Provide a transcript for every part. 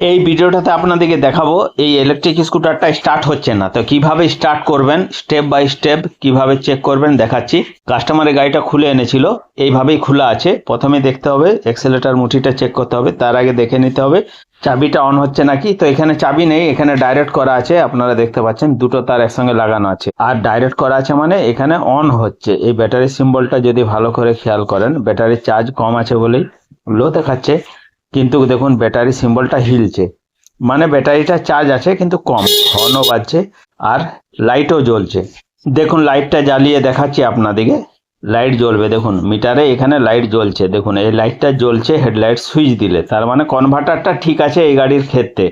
এই ভিডিওটাতে আপনাদেরকে দেখাবো, এই ইলেকট্রিক স্কুটারটা স্টার্ট হচ্ছে না। তো কীভাবে স্টার্ট করবেন স্টেপ বাই স্টেপ কীভাবে চেক করবেন দেখাচ্ছি। কাস্টমারের গাড়িটা খুলে এনেছিল, এইভাবেই খোলা আছে। প্রথমে দেখতে হবে এক্সেলেটার মুঠিটা চেক করতে হবে, তার আগে দেখে নিতে হবে, চাবিটা অন হচ্ছে নাকি। তো এখানে চাবি নেই, এখানে ডাইরেক্ট করা আছে, আপনারা দেখতে পাচ্ছেন, দুটো তার একসঙ্গে লাগানো আছে। আর ডাইরেক্ট করা আছে মানে এখানে অন হচ্ছে। এই ব্যাটারি সিম্বলটা যদি ভালো করে খেয়াল করেন ব্যাটারি চার্জ কম আছে বলেই লো দেখাচ্ছে। কিন্তু দেখুন ব্যাটারি সিম্বলটা হিলছে। মানে ব্যাটারিটা চার্জ আছে কিন্তু কম। হর্নও বাজছে আর লাইটও জ্বলছে। দেখুন লাইটটা জ্বালিয়ে দেখাচ্ছি আপনাদেরকে লাইট জ্বলবে দেখুন মিটারে এখানে লাইট জ্বলছে। দেখুন, এই লাইটটা জ্বলছে হেডলাইট সুইচ দিলে। তার মানে কনভার্টারটা ঠিক আছে এই গাড়ির ক্ষেত্রে।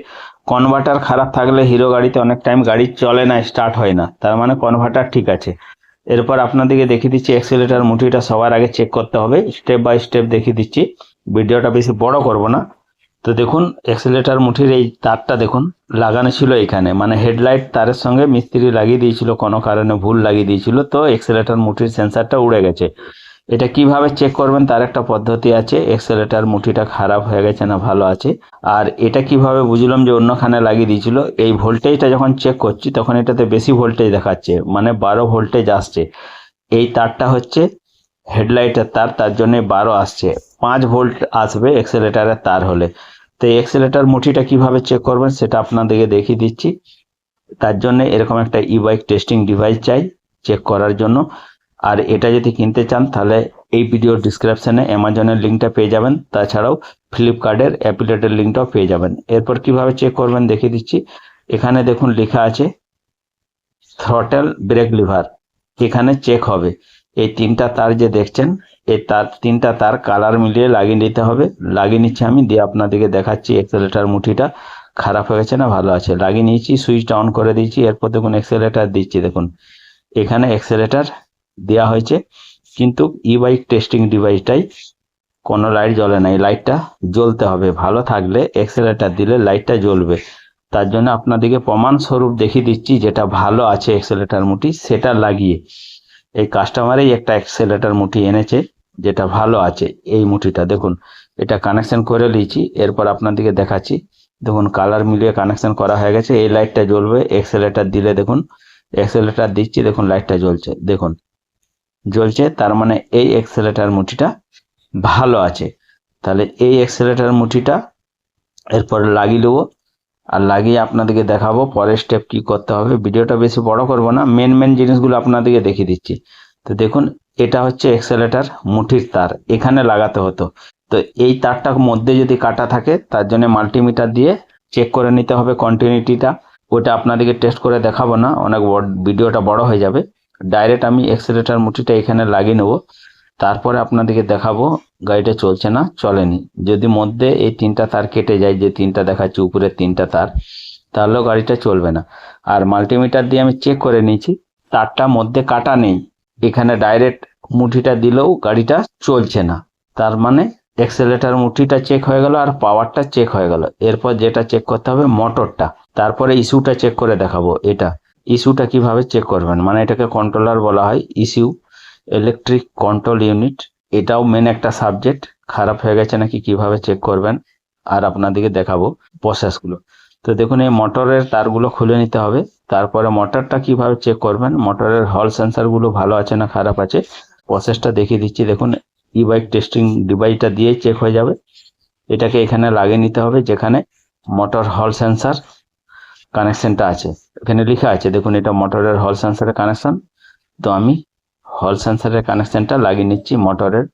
কনভার্টার খারাপ থাকলে হিরো গাড়িতে অনেক টাইম গাড়ি চলে না স্টার্ট হয় না। তার মানে কনভার্টার ঠিক আছে। এরপর আপনাদেরকে দেখিয়ে দিচ্ছি অ্যাক্সিলেটার মুঠিটা সবার আগে চেক করতে হবে। স্টেপ বাই স্টেপ দেখিয়ে দিচ্ছি। ভিডিওটা বেশি বড় করব না। তো দেখুন অ্যাক্সিলেটার মুঠির এই তারটা দেখুন, লাগানো ছিল এখানে। মানে হেডলাইট তারের সঙ্গে মিস্ত্রি লাগিয়ে দিয়েছিল, কোনো কারণে ভুল লাগিয়ে দিয়েছিল, তো অ্যাক্সিলেটার মুঠির সেন্সারটা উড়ে গেছে। এটা কীভাবে চেক করবেন তার একটা পদ্ধতি আছে এক্সেলেটার মুঠিটা খারাপ হয়ে গেছে না ভালো আছে। আর এটা কীভাবে বুঝলাম যে অন্যখানে লাগিয়ে দিয়েছিল, এই ভোল্টেজটা যখন চেক করছি, তখন এটাতে বেশি ভোল্টেজ দেখাচ্ছে মানে বারো ভোল্টেজ আসছে। এই তারটা হচ্ছে হেডলাইটের তার তার জন্য বারো আসছে। পাঁচ ভোল্ট আসবে এক্সেলেটারের তার হলে। তো এক্সেলেটার মুঠিটা কীভাবে চেক করবেন সেটা আপনাদেরকে দেখিয়ে দিচ্ছি। তার জন্য এরকম একটা ই বাইক টেস্টিং ডিভাইস চাই চেক করার জন্য। আর এটা যদি কিনতে চান, তাহলে এই ভিডিওর ডিসক্রিপশনে অ্যামাজনের লিঙ্কটা পেয়ে যাবেন। তাছাড়াও ফ্লিপকার্টের অ্যাপিলেটের লিঙ্কটাও পেয়ে যাবেন। এরপর কীভাবে চেক করবেন দেখিয়ে দিচ্ছি। এখানে দেখুন লেখা আছে থ্রটেল ব্রেক লিভার এখানে চেক হবে। এই তিনটা তার যে দেখছেন, এই তার, তিনটা তার কালার মিলিয়ে লাগিয়ে নিতে হবে। লাগিয়ে নিচ্ছি আমি, দিয়ে আপনাদেরকে দেখাচ্ছি এক্সেলেটার মুঠিটা। খারাপ হয়ে গেছে না, ভালো আছে। লাগিয়ে নিয়েছি সুইচটা অন করে দিয়েছি, এরপর দেখুন এক্সেলেটার দিচ্ছি, দেখুন। এখানে এক্সেলেটার দেওয়া হয়েছে, কিন্তু ই বাইক টেস্টিং ডিভাইসটাই কোনো লাইট জ্বলে না। এই লাইটটা জ্বলতে হবে। ভালো থাকলে এক্সেলেটার দিলে লাইটটা জ্বলবে। তার জন্য আপনাদেরকে প্রমাণ স্বরূপ দেখিয়ে দিচ্ছি, যেটা ভালো আছে এক্সেলেটার মুঠি, সেটা লাগিয়ে। এই কাস্টমারেই একটা এক্সেলেটার মুঠি এনেছে, যেটা ভালো আছে এই মুঠিটা। দেখুন, এটা কানেকশন করে নিয়েছি, এরপর আপনাদেরকে দেখাচ্ছি। দেখুন কালার মিলিয়ে কানেকশন করা হয়ে গেছে, এই লাইটটা জ্বলবে এক্সেলেটার দিলে দেখুন এক্সেলেটার দিচ্ছি, দেখুন লাইটটা জ্বলছে। দেখুন, জ্বলছে, তার মানে এই এক্সেলেটার মুঠিটা ভালো আছে। তাহলে এই এক্সেলেটার মুঠিটা এরপর লাগিয়ে দেবো। আর লাগিয়ে আপনাদেরকে দেখাবো পরের স্টেপ কি করতে হবে। ভিডিওটা বেশি বড় করব না মেন মেন জিনিসগুলো আপনাদেরকে দেখিয়ে দিচ্ছি। তো দেখুন, এটা হচ্ছে এক্সেলেটার মুঠির তার, এখানে লাগাতে হতো। তো এই তারটার মধ্যে যদি কাটা থাকে, তার জন্য মাল্টিমিটার দিয়ে চেক করে নিতে হবে কন্টিনিউটিটা ওটা আপনাদেরকে টেস্ট করে দেখাবো না, অনেক ভিডিওটা বড় হয়ে যাবে। ডাইরেক্ট আমি এক্সেলেটার মুঠিটা এখানে লাগিয়ে নেব। তারপরে আপনাদেরকে দেখাবো গাড়িটা চলছে না, চলেনি। যদি মধ্যে এই তিনটা তার কেটে যায়, যে তিনটা দেখাচ্ছি, উপরের তিনটা তার, তাহলেও গাড়িটা চলবে না। আর মাল্টিমিটার দিয়ে আমি চেক করে নিয়েছি, তারটা মধ্যে কাটা নেই। এখানে ডাইরেক্ট মুঠিটা দিলেও গাড়িটা চলছে না। তার মানে এক্সেলেটার মুঠিটা চেক হয়ে গেল আর পাওয়ারটা চেক হয়ে গেল। এরপর যেটা চেক করতে হবে মোটরটা তারপরে ইস্যুটা চেক করে দেখাবো, এটা। ইস্যুটা কীভাবে চেক করবেন? মানে এটাকে কন্ট্রোলার বলা হয় ইস্যু ইলেকট্রিক কন্ট্রোল ইউনিট এটাও মেন একটা সাবজেক্ট খারাপ হয়ে গেছে নাকি কীভাবে চেক করবেন? আর আপনাদেরকে দেখাবো প্রসেসগুলো তো দেখুন, এই মোটরের তারগুলো খুলে নিতে হবে। তারপরে মোটরটা কীভাবে চেক করবেন? মোটরের হল সেন্সারগুলো ভালো আছে না খারাপ আছে? প্রসেসটা দেখিয়ে দিচ্ছি। দেখুন ই বাইক টেস্টিং ডিভাইসটা দিয়ে চেক হয়ে যাবে। এটাকে এখানে লাগিয়ে নিতে হবে, যেখানে মোটর হল সেন্সার কানেকশনটা আছে। এখানে লেখা আছে, দেখুন, এটা মোটরের হল সেন্সারের কানেকশন তো আমি হল সেন্সারের কানেকশানটা লাগিয়ে নিচ্ছি, মোটরের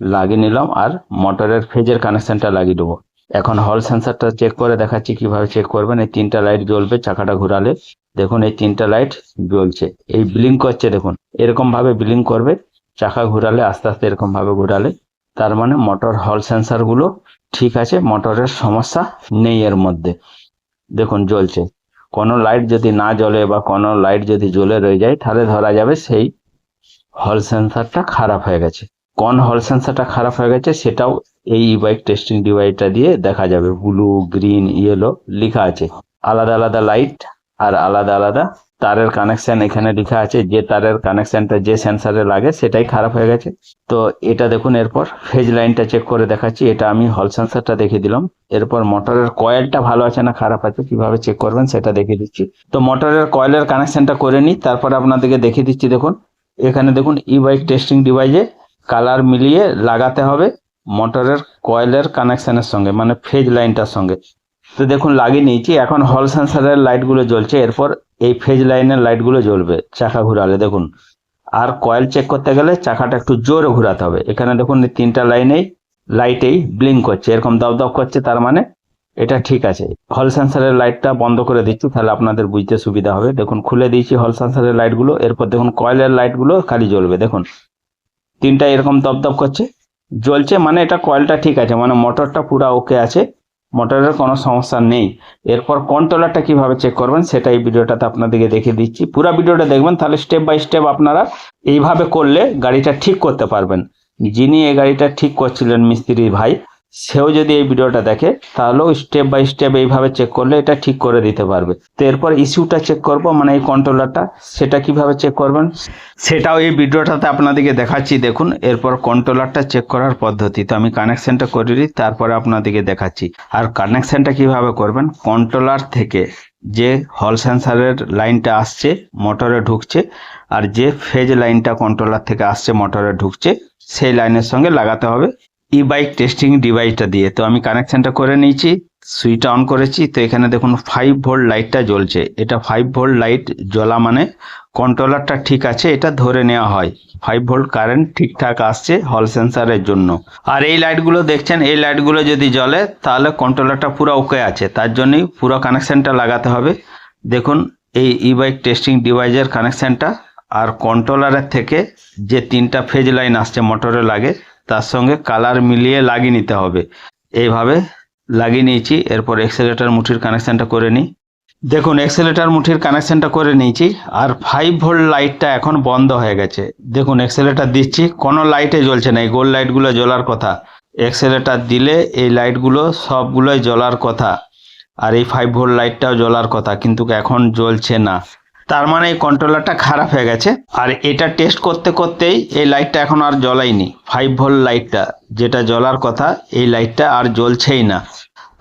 লাগিয়ে নিলাম আর মোটরের ফেজের কানেকশানটা লাগিয়ে দেবো। এখন হল সেন্সারটা চেক করে দেখাচ্ছি কীভাবে চেক করবেন। এই তিনটা লাইট জ্বলবে, চাকাটা ঘুরালে। দেখুন, এই তিনটা লাইট জ্বলছে। এই ব্লিঙ্ক করছে, দেখুন এরকম ভাবে ব্লিঙ্ক করবে, চাকা ঘুরালে, আস্তে আস্তে এরকম ভাবে ঘুরালে। তার মানে মোটর হল সেন্সারগুলো ঠিক আছে, মোটরের সমস্যা নেই এর মধ্যে। দেখুন, জ্বলছে। কোনো লাইট যদি না জ্বলে বা কোনো লাইট যদি জ্বলে রয়ে যায়, তাহলে ধরা যাবে সেই হল সেন্সারটা খারাপ হয়ে গেছে। কোন হল সেন্সারটা খারাপ হয়ে গেছে সেটাও এই ই বাইক টেস্টিং ডিভাইসটা দিয়ে দেখা যাবে। ব্লু গ্রিন ইয়েলো লেখা আছে। আলাদা আলাদা লাইট আর আলাদা আলাদা তারের কানেকশন এখানে লেখা আছে। যে তারের কানেকশনটা যে সেন্সারে লাগে সেটাই খারাপ হয়ে গেছে। তো এটা দেখুন এরপর। ফেজ লাইনটা চেক করে দেখাচ্ছি। এটা আমি হল সেন্সারটা দেখিয়ে দিলাম। এরপর মোটরের কয়েলটা ভালো আছে না খারাপ আছে কীভাবে চেক করবেন সেটা দেখে দিচ্ছি। তো মোটরের কয়েলের কানেকশনটা করে নিই। তারপর আপনাদেরকে দেখিয়ে দিচ্ছি দেখুন। এখানে দেখুন ই বাইক টেস্টিং ডিভাইসে কালার মিলিয়ে লাগাতে হবে মোটরের কয়েলের কানেকশনের সঙ্গে মানে ফেজ লাইনটার সঙ্গে। তো দেখুন লাগিয়ে নিয়েছি, এখন হল সেন্সারের লাইটগুলো জ্বলছে, এরপর এই ফেজ লাইনের লাইটগুলো জ্বলবে চাকা ঘুরালে, দেখুন। আর কয়েল চেক করতে গেলে চাকাটা একটু জোরে ঘোরাতে হবে। এখানে দেখুন তিনটা লাইনেই লাইটেই ব্লিঙ্ক করছে, এরকম দপ দপ করছে, তার মানে এটা ঠিক আছে। হল সেন্সারের লাইটটা বন্ধ করে দিচ্ছি, তাহলে আপনাদের বুঝতে সুবিধা হবে। দেখুন, খুলে দিয়েছি হল সেন্সারের লাইটগুলো এরপর দেখুন কয়েলের লাইটগুলো খালি জ্বলবে। দেখুন, তিনটা এরকম দপ দপ করছে। জ্বলছে মানে এটা কয়েলটা ঠিক আছে মানে মোটরটা পুরো ওকে আছে মোটরের কোনো সমস্যা নেই। এরপর কন্ট্রোলারটা কীভাবে চেক করবেন, সেটা এই ভিডিওটাতে আপনাদেরকে দেখে দিচ্ছি। পুরো ভিডিওটা দেখবেন, তাহলে স্টেপ বাই স্টেপ আপনারা এইভাবে করলে গাড়িটা ঠিক করতে পারবেন। যিনি এই গাড়িটা ঠিক করছিলেন মিস্ত্রি ভাই সেও যদি এই ভিডিওটা দেখে, তাহলেও স্টেপ বাই স্টেপ এইভাবে চেক করলে এটা ঠিক করে দিতে পারবে। তো এরপর ইস্যুটা চেক করব মানে এই কন্ট্রোলারটা সেটা কীভাবে চেক করবেন? সেটাও এই ভিডিওটাতে আপনাদেরকে দেখাচ্ছি, দেখুন। এরপর কন্ট্রোলারটা চেক করার পদ্ধতি। তো আমি কানেকশনটা করে দিই, তারপরে আপনাদেরকে দেখাচ্ছি। আর কানেকশনটা কীভাবে করবেন? কন্ট্রোলার থেকে যে হল সেন্সারের লাইনটা আসছে মোটরে ঢুকছে, আর যে ফেজ লাইনটা কন্ট্রোলার থেকে আসছে মোটরে ঢুকছে, সেই লাইনের সঙ্গে লাগাতে হবে। ই বাইক টেস্টিং ডিভাইসটা দিয়ে। তো আমি কানেকশানটা করে নিয়েছি সুইচটা অন করেছি। তো এখানে দেখুন ফাইভ ভোল্ট লাইটটা জ্বলছে। এটা ফাইভ ভোল্ট লাইট জ্বলা মানে কন্ট্রোলারটা ঠিক আছে, এটা ধরে নেওয়া হয়। ফাইভ ভোল্ট কারেন্ট ঠিকঠাক আসছে হল সেন্সারের জন্য। আর এই লাইটগুলো দেখছেন, এই লাইটগুলো যদি জ্বলে, তাহলে কন্ট্রোলারটা পুরো ওকে আছে। তার জন্যই পুরো কানেকশানটা লাগাতে হবে। দেখুন, এই ই বাইক টেস্টিং ডিভাইসের কানেকশানটা আর কন্ট্রোলারের থেকে যে তিনটা ফেজ লাইন আসছে মোটরে লাগে তার সঙ্গে কালার মিলিয়ে লাগিয়ে নিতে হবে। এইভাবে লাগিয়ে নিয়েছি, এরপর এক্সেলেটার মুঠির কানেকশনটা করে নিই। দেখুন এক্সেলেটার মুঠির কানেকশনটা করে নিয়েছি, আর ফাইভ ভোল্ট লাইটটা এখন বন্ধ হয়ে গেছে। দেখুন এক্সেলেটার দিচ্ছি, কোনো লাইটে জ্বলছে না, এই গোল লাইটগুলো জ্বলার কথা। এক্সেলেটার দিলে এই লাইটগুলো সবগুলোই জ্বলার কথা, আর এই ফাইভ ভোল্ট লাইটটাও জ্বলার কথা, কিন্তু এখন জ্বলছে না। তার মানে এই কন্ট্রোলারটা খারাপ হয়ে গেছে। আর এটা টেস্ট করতে করতেই এই লাইটটা এখন আর জ্বলাইনি ফাইভ ভোল্ট লাইটটা যেটা জ্বলার কথা, এই লাইটটা আর জ্বলছেই না।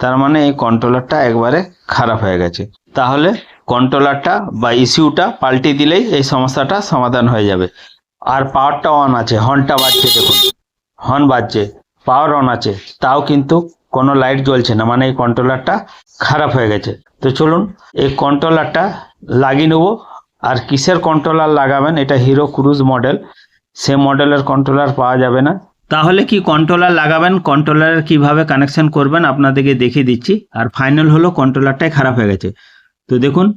তার মানে এই কন্ট্রোলারটা একবারে খারাপ হয়ে গেছে। তাহলে কন্ট্রোলারটা বা ইস্যুটা পাল্টে দিলেই এই সমস্যাটা সমাধান হয়ে যাবে। আর পাওয়ারটা অন আছে হর্নটা বাজছে, দেখুন। হর্ন বাজছে পাওয়ার অন আছে, তাও কিন্তু কোনো লাইট জ্বলছে না। মানে এই কন্ট্রোলারটা খারাপ হয়ে গেছে। তো চলুন, এই কন্ট্রোলারটা লাগিয়ে নেব। আর কিসের কন্ট্রোলার লাগাবেন? এটা হিরো ক্রুজ মডেল সে মডেলের কন্ট্রোলার পাওয়া যাবে না। তাহলে কি কন্ট্রোলার লাগাবেন? কন্ট্রোলারের কীভাবে কানেকশন করবেন? আপনাদেরকে দেখিয়ে দিচ্ছি। আর ফাইনাল হলো কন্ট্রোলারটাই খারাপ হয়ে গেছে। তো দেখুন,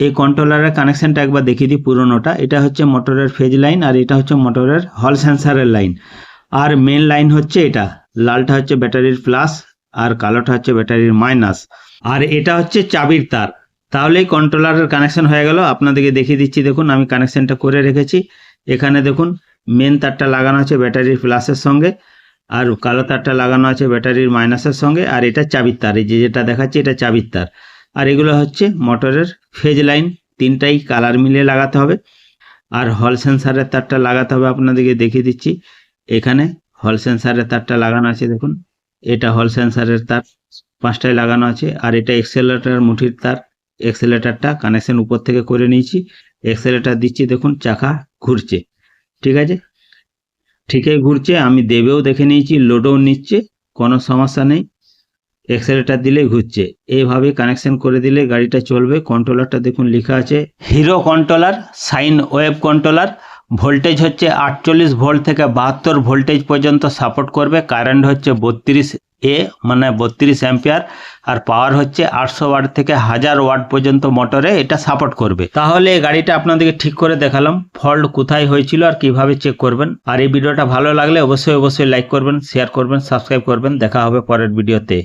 এই কন্ট্রোলারের কানেকশনটা একবার দেখিয়ে দিই পুরোনোটা। এটা হচ্ছে মোটরের ফেজ লাইন আর এটা হচ্ছে মোটরের হল সেন্সারের লাইন আর মেন লাইন হচ্ছে এটা। লালটা হচ্ছে ব্যাটারির প্লাস আর কালোটা হচ্ছে ব্যাটারির মাইনাস আর এটা হচ্ছে চাবির তার। তাহলেই কন্ট্রোলারের কানেকশন হয়ে গেল। আপনাদেরকে দেখিয়ে দিচ্ছি, দেখুন, আমি কানেকশনটা করে রেখেছি। এখানে দেখুন মেন তারটা লাগানো আছে ব্যাটারির প্লাসের সঙ্গে, আর কালো তারটা লাগানো আছে ব্যাটারির মাইনাসের সঙ্গে, আর এটা চাবির তার। এই যে যেটা দেখাচ্ছি, এটা চাবির তার। আর এগুলো হচ্ছে মোটরের ফেজ লাইন তিনটাই কালার মিলিয়ে লাগাতে হবে। আর হল সেন্সারের তারটা লাগাতে হবে, আপনাদেরকে দেখিয়ে দিচ্ছি। এখানে হল সেন্সারের তারটা লাগানো আছে, দেখুন। এটা হল সেন্সারের তার, পাঁচটায় লাগানো আছে। আর এটা এক্সেলেটার মুঠির তার। এক্সেলেটারটা কানেকশন উপর থেকে করে নিয়েছি। এক্সেলেটার দিচ্ছি, দেখুন, চাকা ঘুরছে। ঠিক আছে? ঠিকই ঘুরছে, আমি দেবেও দেখে নিয়েছি লোডও নিচ্ছে, কোনো সমস্যা নেই। এক্সেলেটার দিলেই ঘুরছে। এইভাবে কানেকশন করে দিলে গাড়িটা চলবে। কন্ট্রোলারটা দেখুন, লেখা আছে Hero controller sine wave controller voltage হচ্ছে আটচল্লিশ ভোল্ট থেকে বাহাত্তর ভোল্টেজ পর্যন্ত সাপোর্ট করবে। কারেন্ট হচ্ছে বত্রিশ এ মানে বত্রিশ অ্যাম্পিয়ার আর পাওয়ার হচ্ছে আটশো ওয়াট থেকে হাজার ওয়াট পর্যন্ত মোটরে এটা সাপোর্ট করবে। তাহলে এই গাড়িটা আপনাদেরকে ঠিক করে দেখালাম ফল্ট কোথায় হয়েছিল আর কীভাবে চেক করবেন। আর এই ভিডিওটা ভালো লাগলে অবশ্যই অবশ্যই লাইক করবেন শেয়ার করবেন সাবস্ক্রাইব করবেন। দেখা হবে পরের ভিডিওতে।